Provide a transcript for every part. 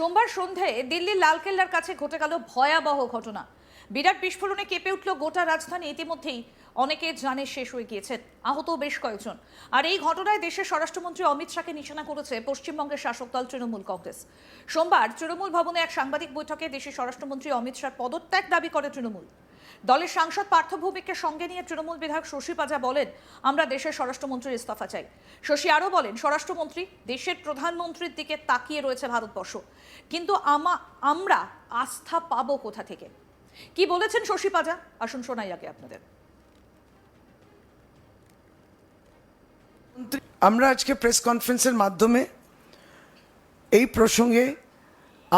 সোমবার সন্ধ্যায় দিল্লির লালকেল্লার কাছে ঘটে গেল ভয়াবহ ঘটনা। বিরাট বিস্ফোরণে কেঁপে উঠল গোটা রাজধানী। ইতিমধ্যেই অনেকে জানে শেষ হয়ে গিয়েছে। আহত বেশ কয়েকজন। আর এই ঘটনায় দেশের স্বরাষ্ট্রমন্ত্রী অমিত শাহকে নিশানা করেছে পশ্চিমবঙ্গের শাসক দল তৃণমূল কংগ্রেস। সোমবার তৃণমূল ভবনে এক সাংবাদিক বৈঠকে দেশের স্বরাষ্ট্রমন্ত্রী অমিত শাহ পদত্যাগ দাবি করে তৃণমূল। দলের সাংসদ পার্থ ভৌমিককে সঙ্গে নিয়ে তৃণমূল বিধায়ক শশী পাজা বলেন, আমরা দেশের স্বরাষ্ট্রমন্ত্রীর ইস্তফা চাই। শশী আরও বলেন, স্বরাষ্ট্রমন্ত্রী দেশের প্রধানমন্ত্রীর দিকে তাকিয়ে রয়েছে ভারতবর্ষ, কিন্তু আমা আমরা আস্থা পাবো কোথা থেকে? কি বলেছেন শশী পাজা? আসুন শোনাই আগে আপনাদের। আমরা আজকে প্রেস কনফারেন্সের মাধ্যমে এই প্রসঙ্গে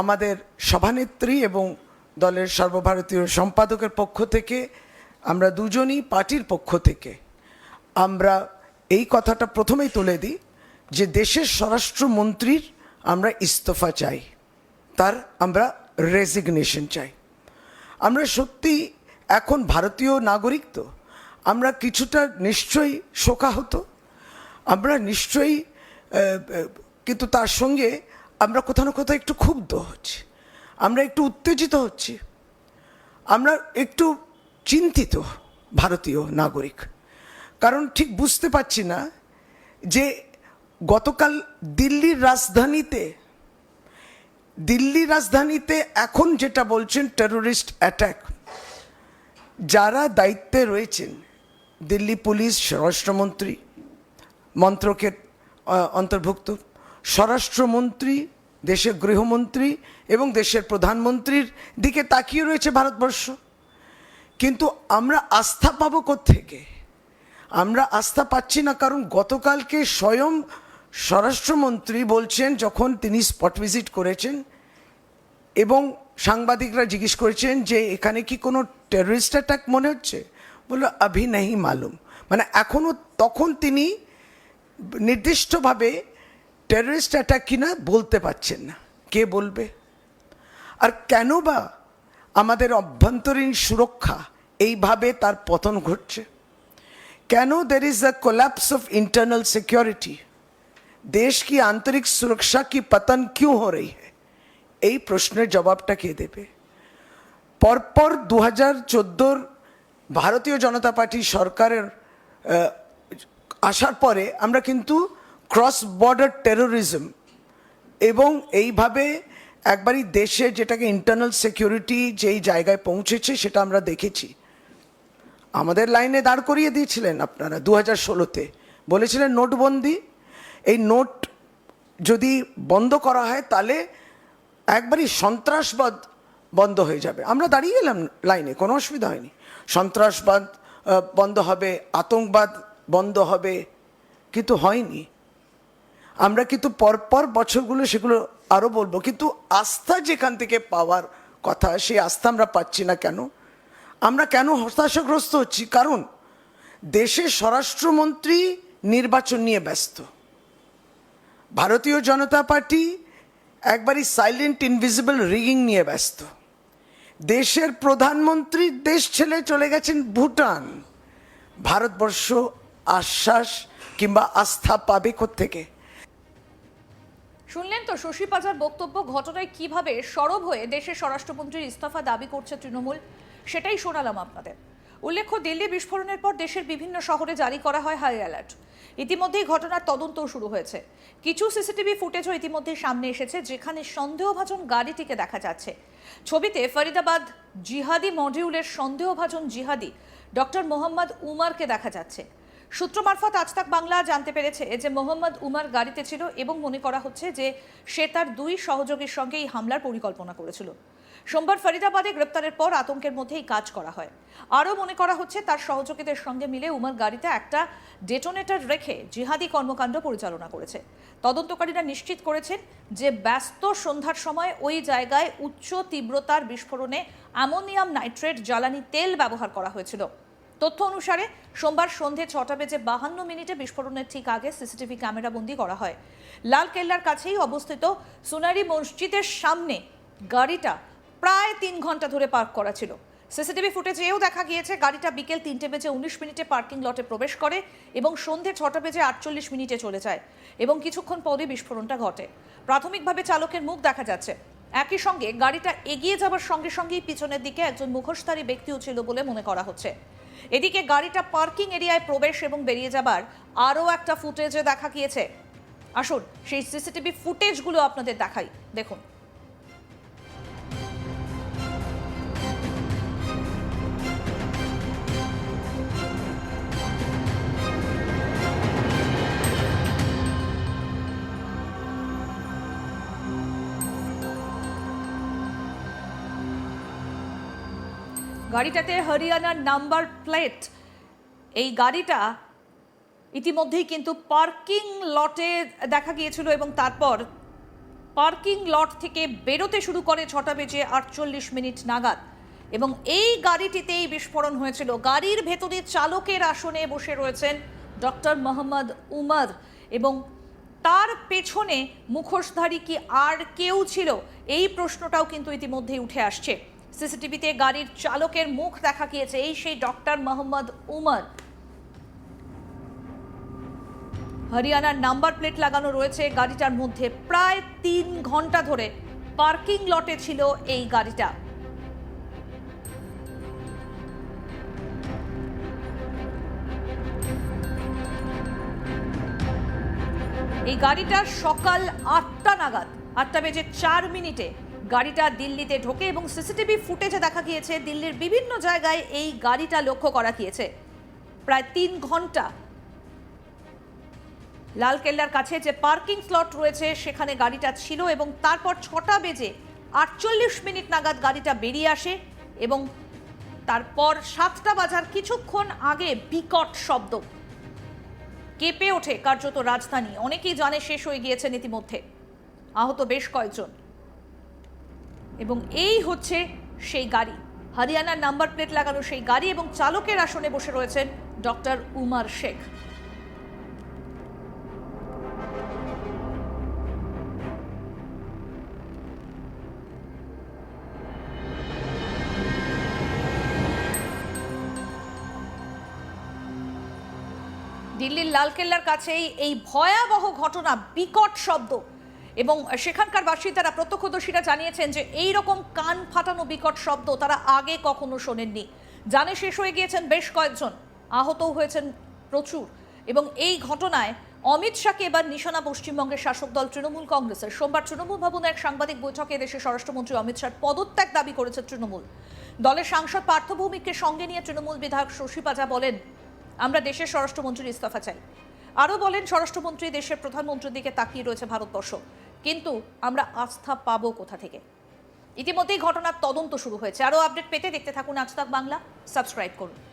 আমাদের সভানেত্রী এবং দলের সর্বভারতীয় সম্পাদকের পক্ষ থেকে, আমরা দুজনই পার্টির পক্ষ থেকে, আমরা এই কথাটা প্রথমেই তুলে দিই যে দেশের স্বরাষ্ট্রমন্ত্রীর আমরা ইস্তফা চাই, তার আমরা রেজিগনেশন চাই। আমরা সত্যি এখন ভারতীয় নাগরিক তো, আমরা কিছুটা নিশ্চয়ই শোকাহত, আমরা নিশ্চয়ই কিন্তু তার সঙ্গে আমরা কোথাও না কোথাও একটু ক্ষুব্ধ হচ্ছি। আমরা একটু উত্তেজিত হচ্ছি। আমরা একটু চিন্তিত ভারতীয় নাগরিক। কারণ ঠিক বুঝতে পারছি না যে গতকাল দিল্লির রাজধানীতে দিল্লি রাজধানীতে এখন যেটা বলছেন টেরোরিস্ট অ্যাটাক যারা দায়িত্বে রয়েছেন, দিল্লি পুলিশ, স্বরাষ্ট্রমন্ত্রী, মন্ত্রকের অন্তর্ভুক্ত, স্বরাষ্ট্রমন্ত্রী দেশের গৃহমন্ত্রী এবং দেশের প্রধানমন্ত্রীর দিকে তাকিয়ে রয়েছে ভারতবর্ষ। কিন্তু আমরা আস্থা পাবো থেকে আমরা আস্থা পাচ্ছি না কারণ গতকালকে স্বয়ং স্বরাষ্ট্রমন্ত্রী বলছেন, যখন তিনি স্পট ভিজিট করেছেন এবং সাংবাদিকরা জিজ্ঞেস করেছেন যে এখানে কি কোনো টেররিস্ট অ্যাটাক মনে হচ্ছে? বলল, আভি নাহি মালুম। মানে এখনও তখন তিনি নির্দিষ্টভাবে টেররিস্ট অ্যাটাক কিনা বলতে পারছেন না কে বলবে আর কেন বা আমাদের অভ্যন্তরীণ সুরক্ষা এইভাবে তার পতন ঘটছে কেন there is a collapse of internal security देश की आंतरिक सुरक्षा की पतन क्यों हो रही है এই প্রশ্নের জবাবটা কে দেবে পরপর দু হাজার চোদ্দোর ভারতীয় জনতা পার্টি সরকারের আহ, আসার পরে আমরা কিন্তু ক্রস বর্ডার টেরোরিজম এবং এইভাবে একবারই দেশে যেটাকে ইন্টারনাল সিকিউরিটি যেই জায়গায় পৌঁছেছে সেটা আমরা দেখেছি। আমাদের লাইনে দাঁড় করিয়ে দিয়েছিলেন আপনারা দু হাজার ষোলোতে। বলেছিলেন নোটবন্দি। এই নোট যদি বন্ধ করা হয় তাহলে একবারই সন্ত্রাসবাদ বন্ধ হয়ে যাবে। আমরা দাঁড়িয়ে গেলাম লাইনে, কোনো অসুবিধা হয়নি। সন্ত্রাসবাদ বন্ধ হবে, আতঙ্কবাদ বন্ধ হবে, কিন্তু হয়নি। আমরা কিন্তু পরপর বছরগুলো সেগুলো আরও বলব, কিন্তু আস্থা যেখান থেকে পাওয়ার কথা, সেই আস্থা আমরা পাচ্ছি না কেন? আমরা কেন হতাশাগ্রস্ত হচ্ছি? কারণ দেশের স্বরাষ্ট্রমন্ত্রী নির্বাচন নিয়ে ব্যস্ত। ভারতীয় জনতা পার্টি একবারই সাইলেন্ট ইনভিজিবল রিগিং নিয়ে ব্যস্ত। দেশের প্রধানমন্ত্রী দেশ ছেলে চলে গেছেন ভুটান। ভারতবর্ষ আশ্বাস কিংবা আস্থা পাবে থেকে শুনলেন তো শশী পাজার বক্তব্য ঘটনায় কীভাবে সরব হয়ে দেশের স্বরাষ্ট্রমন্ত্রীর ইস্তফা দাবি করছে তৃণমূল? সেটাই শোনালাম আপনাদের। উল্লেখ্য, দিল্লি বিস্ফোরণের পর দেশের বিভিন্ন শহরে জারি করা হয় হাই অ্যালার্ট। ইতিমধ্যেই ঘটনার তদন্ত শুরু হয়েছে। কিছু সিসিটিভি ফুটেজও ইতিমধ্যে সামনে এসেছে, যেখানে সন্দেহভাজন গাড়িটিকে দেখা যাচ্ছে। ছবিতে ফরিদাবাদ জিহাদি মডিউলের সন্দেহভাজন জিহাদি ডক্টর মোহাম্মদ উমারকে দেখা যাচ্ছে। সূত্র মারফত আজ তাক বাংলা জানতে পেরেছে যে মোহাম্মদ উমার গাড়িতে ছিল এবং মনে করা হচ্ছে যে সে তার দুই সহযোগীর সঙ্গে এই হামলার পরিকল্পনা করেছিল। সোমবার ফরিদাবাদে গ্রেপ্তারের পর আতঙ্কের মধ্যে এই কাজ করা হয়। আরও মনে করা হচ্ছে তার সহযোগীদের সঙ্গে মিলে উমার গাড়িতে একটা ডেটোনেটর রেখে জিহাদি কর্মকাণ্ড পরিচালনা করেছে। তদন্তকারীরা নিশ্চিত করেছেন যে ব্যস্ত সন্ধ্যার সময় ওই জায়গায় উচ্চ তীব্রতার বিস্ফোরণে অ্যামোনিয়াম নাইট্রেট, জ্বালানি তেল ব্যবহার করা হয়েছিল। তথ্য অনুসারে, সোমবার সন্ধে ছটা বেজে বাহান্ন মিনিটে বিস্ফোরণের ঠিক আগে সিসিটিভি ক্যামেরা বন্দি করা হয়। লাল কেল্লার কাছেই অবস্থিত সুনারি মসজিদের সামনে গাড়িটা প্রায় তিন ঘণ্টা ধরে পার্ক করা ছিল। সিসিটিভি ফুটেজেও দেখা গিয়েছে, গাড়িটা বিকেল তিনটে বেজে উনিশ মিনিটে পার্কিং লটে প্রবেশ করে এবং সন্ধে ছটা বেজে আটচল্লিশ মিনিটে চলে যায় এবং কিছুক্ষণ পরে বিস্ফোরণটা ঘটে। প্রাথমিকভাবে চালকের মুখ দেখা যাচ্ছে। একই সঙ্গে গাড়িটা এগিয়ে যাবার সঙ্গে সঙ্গেই পিছনের দিকে একজন মুখোশধারী ব্যক্তিও ছিল বলে মনে করা হচ্ছে। এদিকে গাড়িটা পার্কিং এরিয়ায় প্রবেশ এবং বেরিয়ে যাবার আরও একটা ফুটেজে দেখা গিয়েছে। আসুন, সেই সিসিটিভি ফুটেজগুলো আপনাদের দেখাই। দেখুন। গাড়িটাতে হরিয়ানার নাম্বার প্লেট। এই গাড়িটা ইতিমধ্যেই কিন্তু পার্কিং লটে দেখা গিয়েছিল এবং তারপর পার্কিং লট থেকে বেরোতে শুরু করে ছটা বেজে আটচল্লিশ মিনিট নাগাদ। এবং এই গাড়িটিতেই বিস্ফোরণ হয়েছিল। গাড়ির ভেতরে চালকের আসনে বসে রয়েছেন ডক্টর মোহাম্মদ উমর এবং তার পেছনে মুখোশধারী কি আর কেউ ছিল? এই প্রশ্নটাও কিন্তু ইতিমধ্যেই উঠে আসছে। সিসিটিভিতে গাড়ির চালকের মুখ দেখা গিয়েছে, এই সেই ডক্টর মোহাম্মদ উমর। হরিয়ানার নাম্বার প্লেট লাগানো রয়েছে গাড়িটার মধ্যে। প্রায় তিন ঘণ্টা ধরে পার্কিং লটে ছিল এই গাড়িটা। এই গাড়িটা সকাল আটটা নাগাদ, আটটা বেজে চার মিনিটে গাড়িটা দিল্লিতে ঢোকে এবং সিসিটিভি ফুটেজে দেখা গিয়েছে, দিল্লির বিভিন্ন জায়গায় এই গাড়িটা লক্ষ্য করা গিয়েছে। প্রায় তিন ঘণ্টা লালকেল্লার কাছে যে পার্কিং স্লট রয়েছে, সেখানে গাড়িটা ছিল এবং তারপর ছটা বেজে আটচল্লিশ মিনিট নাগাদ গাড়িটা বেরিয়ে আসে এবং তারপর সাতটা বাজার কিছুক্ষণ আগে বিকট শব্দ। কেঁপে ওঠে কার্যত রাজধানী। অনেকেই জানে শেষ হয়ে গিয়েছেন ইতিমধ্যে। আহত বেশ কয়েকজন। এবং এই হচ্ছে সেই গাড়ি। হরিয়ানার নাম্বার প্লেট লাগানো সেই গাড়ি এবং চালকের আসনে বসে রয়েছেন ডক্টর উমার শেখ। দিল্লির লালকেল্লার কাছেই এই ভয়াবহ ঘটনা, বিকট শব্দ এবং সেখানকার বাসিন্দারা প্রত্যক্ষদর্শীরা জানিয়েছেন যে এই রকম কান ফাটানো বিকট শব্দ তারা আগে কখনো শোনেননি। জানে শেষ হয়ে গিয়েছেন বেশ কয়েকজন। আহতও হয়েছেন প্রচুর। এবং এই ঘটনায় অমিত শাহকে এবার নিশানা পশ্চিমবঙ্গের শাসক দল তৃণমূল কংগ্রেসের। সোমবার তৃণমূল ভবনে এক সাংবাদিক বৈঠকে দেশের স্বরাষ্ট্রমন্ত্রী অমিত শাহ পদত্যাগ দাবি করেছে তৃণমূল। দলের সাংসদ পার্থ ভৌমিককে সঙ্গে নিয়ে তৃণমূল বিধায়ক শশী পাজা বলেন, আমরা দেশের স্বরাষ্ট্রমন্ত্রীর ইস্তফা চাই। আরও বলেন, স্বরাষ্ট্রমন্ত্রী দেশের প্রধানমন্ত্রীর দিকে তাকিয়ে রয়েছে ভারতবর্ষ। কিন্তু আমরা আস্থা পাবো কোথা থেকে? ইতিমধ্যেই ঘটনার তদন্ত শুরু হয়েছে। আরও আপডেট পেতে দেখতে থাকুন আজ তাক বাংলা। সাবস্ক্রাইব করুন।